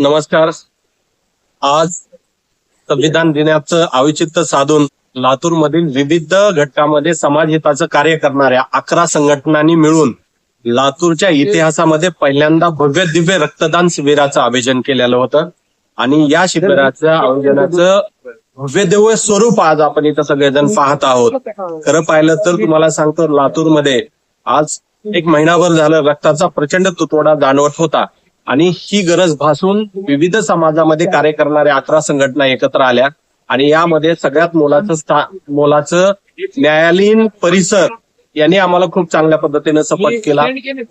नमस्कार. आज संविधान दिनाचं औचित्य साधून लातूर मधील विविध घटकामध्ये समाजहिताचं कार्य करणाऱ्या अकरा संघटनांनी मिळून लातूरच्या इतिहासामध्ये पहिल्यांदा भव्य दिव्य रक्तदान शिबिराचं आयोजन केलेलं होतं. आणि या शिबिराचं आयोजनाचं भव्य दिव्य स्वरूप आज आपण इथं सगळेजण पाहत आहोत. खरं पाहिलं तर तुम्हाला सांगतो लातूरमध्ये आज एक महिनाभर झालं रक्ताचा प्रचंड तुटवडा जाणवत होता. आणि ही गरज भासून विविध समाजामध्ये कार्य करणाऱ्या अकरा संघटना एकत्र आल्या आणि यामध्ये सगळ्यात मोलाचं स्था मोलाचं न्यायालयीन परिसर यांनी आम्हाला खूप चांगल्या पद्धतीनं सपोर्ट केला.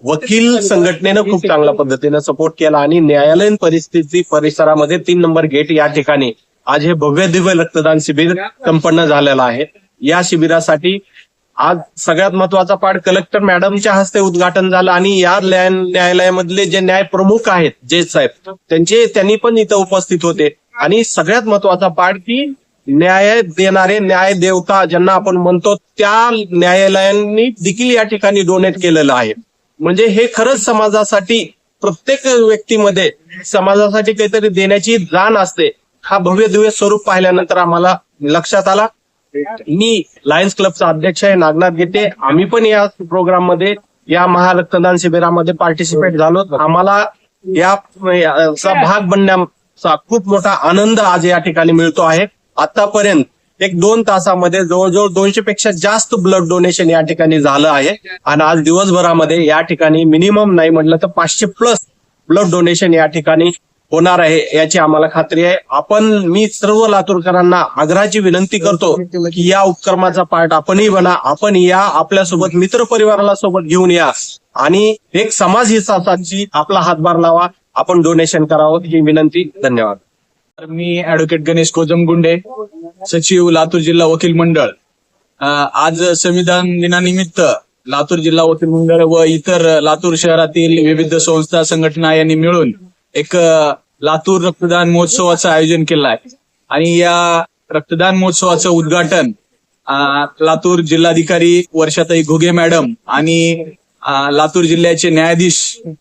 वकील संघटनेनं खूप चांगल्या पद्धतीनं सपोर्ट केला आणि न्यायालयीन परिस्थिती परिसरामध्ये तीन नंबर गेट या ठिकाणी आज हे भव्य दिव्य रक्तदान शिबिर संपन्न झालेलं आहे. या शिबिरासाठी आज सगळ्यात महत्त्वाचा पाठ कलेक्टर मॅडमच्या हस्ते उद्घाटन झालं आणि या न्यायालयामधले जे न्याय प्रमुख आहेत जज साहेब त्यांचे त्यांनी पण इथं उपस्थित होते. आणि सगळ्यात महत्त्वाचा पाठ की न्याय देणारे न्याय देवता ज्यांना आपण म्हणतो त्या न्यायालयांनी देखील या ठिकाणी डोनेट केलेलं आहे. म्हणजे हे खरंच समाजासाठी प्रत्येक व्यक्तीमध्ये समाजासाठी काहीतरी देण्याची जाण असते. हा भव्य दिव्य स्वरूप पाहिल्यानंतर आम्हाला लक्षात आला. मी लायन्स क्लबचा अध्यक्ष आहे नागनाथ गीते आम्ही पण या प्रोग्राममध्ये या महारक्तदान शिबिरामध्ये पार्टिसिपेट झालो. आम्हाला या याचा भाग बनण्याचा खूप मोठा आनंद आज या ठिकाणी मिळतो आहे. आतापर्यंत एक दोन तासामध्ये जवळजवळ दोनशे पेक्षा जास्त ब्लड डोनेशन या ठिकाणी झालं आहे. आणि आज दिवसभरामध्ये या ठिकाणी मिनिमम नाही म्हटलं तर पाचशे प्लस ब्लड डोनेशन या ठिकाणी होणार आहे याची आम्हाला खात्री आहे. आपण मी सर्व लातूरकरांना आग्रहाची विनंती करतो की या उपक्रमाचा पार्ट आपणही बना. आपण या आपल्यासोबत मित्र परिवाराला सोबत घेऊन या. आणि एक समाज हिताची आपला हातभार लावा. आपण डोनेशन करावं ही विनंती. धन्यवाद. तर मी ऍडव्होकेट गणेश कोजमगुंडे सचिव लातूर जिल्हा वकील मंडळ. आज संविधान दिनानिमित्त लातूर जिल्हा वकील मंडळ व इतर लातूर शहरातील विविध संस्था संघटना यांनी मिळून एक लातूर रक्तदान महोत्सवाचं आयोजन केलं आहे आणि या रक्तदान महोत्सवाचं उद्घाटन लातूर जिल्हाधिकारी वर्षाताई घुगे मॅडम आणि लातूर जिल्ह्याचे न्यायाधीश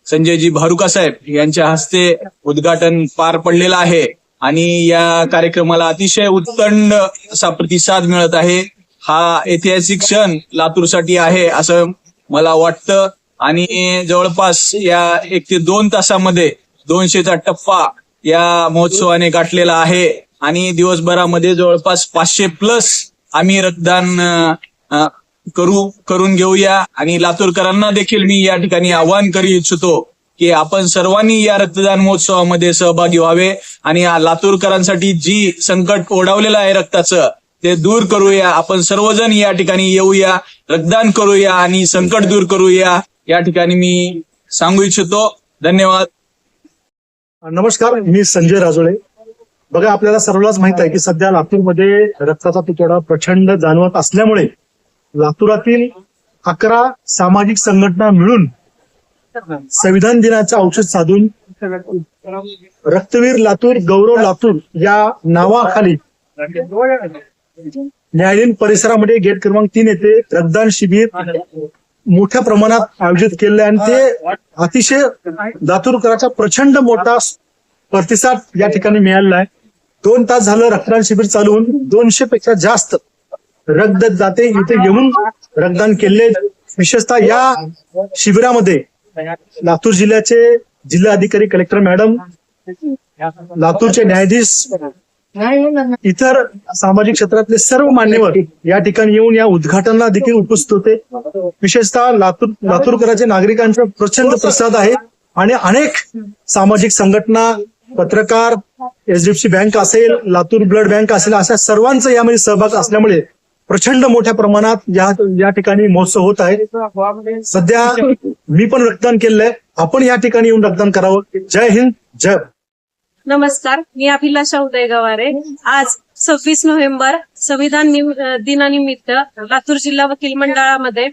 संजयजी भारुका साहेब यांच्या हस्ते उद्घाटन पार पडलेलं आहे. आणि या कार्यक्रमाला अतिशय उत्तंड असा प्रतिसाद मिळत आहे. हा ऐतिहासिक क्षण लातूरसाठी आहे असं मला वाटतं. आणि जवळपास या एक ते दोन तासामध्ये दोनशेचा टप्पा या महोत्सवाने गाठलेला आहे. आणि दिवसभरामध्ये जवळपास पाचशे प्लस आम्ही रक्तदान करू करून घेऊया. आणि लातूरकरांना देखील मी या ठिकाणी आवाहन करू इच्छितो की आपण सर्वांनी या रक्तदान महोत्सवामध्ये सहभागी व्हावे. आणि लातूरकरांसाठी जी संकट ओढावलेलं आहे रक्ताचं ते दूर करूया. आपण सर्वजण या ठिकाणी येऊया रक्तदान करूया आणि संकट दूर करूया. या ठिकाणी मी सांगू इच्छितो. धन्यवाद. नमस्कार मी संजय राजोळे. बघा आपल्याला सर्वांनाच माहीत आहे की सध्या लातूरमध्ये रक्ताचा तुटवडा प्रचंड जाणवत असल्यामुळे लातूरातील अकरा सामाजिक संघटना मिळून संविधान दिनाचं औषध साधून रक्तवीर लातूर गौरव लातूर या नावाखाली न्यायालयीन परिसरामध्ये गेट क्रमांक तीन येथे रक्तदान शिबिर मोठ्या प्रमाणात आयोजित केले आणि ते अतिशय लातूरकरांचा प्रचंड मोठा प्रतिसाद या ठिकाणी मिळालेला आहे. दोन तास झालं रक्तदान शिबिर चालू होऊन दोनशे पेक्षा जास्त रक्त जाते इथे येऊन रक्तदान केले. विशेषतः या शिबिरामध्ये लातूर जिल्ह्याचे जिल्हा अधिकारी कलेक्टर मॅडम लातूरचे न्यायाधीश इतर सामाजिक क्षेत्रातले सर्व मान्यवर या ठिकाणी येऊन या उद्घाटनाला देखील उपस्थित होते. विशेषतः लातूर लातूरकरांचे नागरिकांचा प्रचंड प्रसाद आहे आणि अनेक सामाजिक संघटना पत्रकार एचडीएफसी बँक असेल लातूर ब्लड बँक असेल अशा सर्वांचा यामध्ये सहभाग असल्यामुळे प्रचंड मोठ्या प्रमाणात या या ठिकाणी महोत्सव होत आहे. सध्या मी पण रक्तदान केलंय आपण या ठिकाणी येऊन रक्तदान करावं. जय हिंद जय नमस्कार मी अभिलाषा उदय गवारे आज सव्वीस नोव्हेंबर संविधान दिनानिमित्त लातूर जिल्हा वकील मंडळामध्ये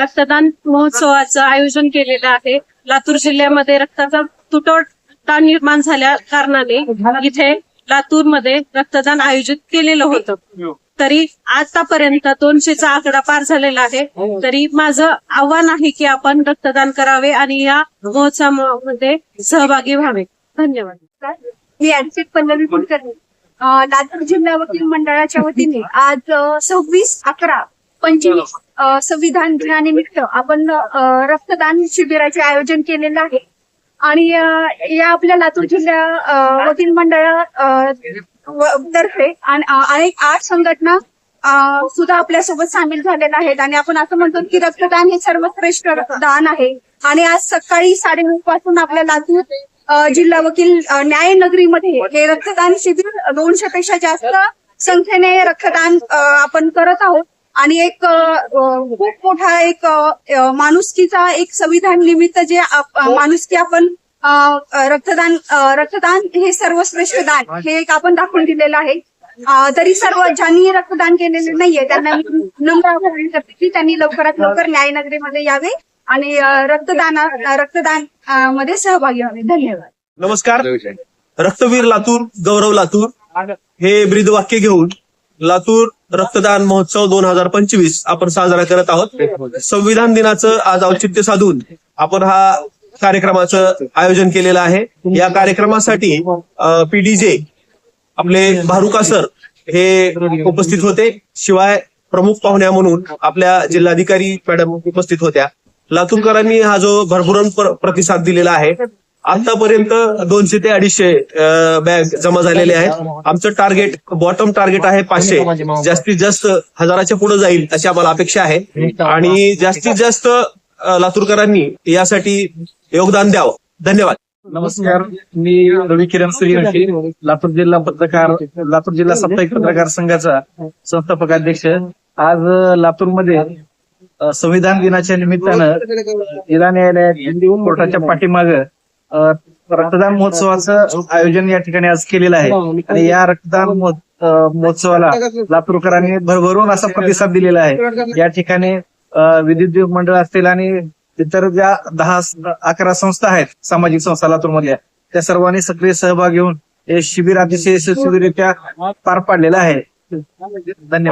रक्तदान महोत्सवाचं आयोजन केलेलं आहे. लातूर जिल्ह्यामध्ये रक्ताचा तुटवडा निर्माण झाल्या कारणाने इथे लातूरमध्ये रक्तदान आयोजित केलेलं होतं. तरी आतापर्यंत दोनशेचा आकडा पार झालेला आहे. तरी माझं आव्हान आहे की आपण रक्तदान करावे आणि या महोत्सवामध्ये सहभागी व्हावे. धन्यवाद. मी ऍडव्होकेट पल्लवी कुलकर्णी. लातूर जिल्हा वकील मंडळाच्या वतीने आज सव्वीस अकरा पंचवीस संविधान दिनानिमित्त आपण रक्तदान शिबिराचे आयोजन केलेलं आहे. आणि या आपल्या लातूर जिल्हा वकील मंडळा तर्फे अनेक आठ संघटना सुद्धा आपल्यासोबत सामील झालेल्या आहेत. आणि आपण असं म्हणतो की रक्तदान हे सर्वश्रेष्ठ दान आहे. आणि आज सकाळी साडेनऊ पासून आपल्या लातूर जिल्हा वकील न्यायनगरीमध्ये न्याय नगरीमध्ये हे रक्तदान शिबिर दोनशे पेक्षा जास्त संख्येने रक्तदान आपण करत आहोत. आणि एक खूप मोठा एक माणुसकीचा एक संविधान निमित्त जे माणुसकी आपण रक्तदान रक्तदान हे सर्वश्रेष्ठ दान हे एक आपण दाखवून दिलेलं आहे. तरी सर्व ज्यांनी रक्तदान केलेले नाहीये त्यांना नम्र आवाहन करते की त्यांनी लवकरात लवकर न्यायनगरीमध्ये यावे. आणि रक्तदान रक्तदानमध्ये सहभागी व्हावे. धन्यवाद. नमस्कार. रक्तवीर लातूर गौरव लातूर. हे ब्रीद वाक्य घेऊन लातूर रक्तदान महोत्सव दोन हजार पंचवीस आपण साजरा करत आहोत. संविधान दिनाचं आज औचित्य साधून आपण हा कार्यक्रमाचं आयोजन केलेलं आहे. या कार्यक्रमासाठी पीडीजे आपले भारुका सर हे उपस्थित होते. शिवाय प्रमुख पाहुण्या म्हणून आपल्या जिल्हाधिकारी मॅडम उपस्थित होत्या. लातूरकरांनी हा जो भरभरून प्रतिसाद दिलेला आहे आतापर्यंत दोनशे ते अडीचशे बॅग जमा झालेले आहेत. आमचं टार्गेट बॉटम टार्गेट आहे पाचशे. जास्तीत जास्त हजाराच्या पुढे जाईल अशी आम्हाला अपेक्षा आहे. आणि जास्तीत जास्त लातूरकरांनी यासाठी योगदान द्यावं. धन्यवाद. नमस्कार. मी रवी किरण सूर्यवंशी लातूर जिल्हा पत्रकार लातूर जिल्हा साप्ताहिक पत्रकार संघाचा संस्थापक अध्यक्ष. आज लातूरमध्ये संविधान दिनाच्या निमित्तानं जिल्हा न्यायालयात कोर्टाच्या पाठीमाग रक्तदान महोत्सवाचं आयोजन या ठिकाणी आज केलेलं आहे. आणि या रक्तदान अ, महोत्सवाला लातूरकरांनी भरभरून असा प्रतिसाद दिलेला आहे. या ठिकाणी विद्युत मंडळ असतील आणि इतर ज्या दहा अकरा संस्था आहेत सामाजिक संस्था लातूरमधल्या त्या सर्वांनी सक्रिय सहभाग घेऊन हे शिबिर अतिशय यशस्वीरित्या पार पाडलेलं आहे. धन्यवाद.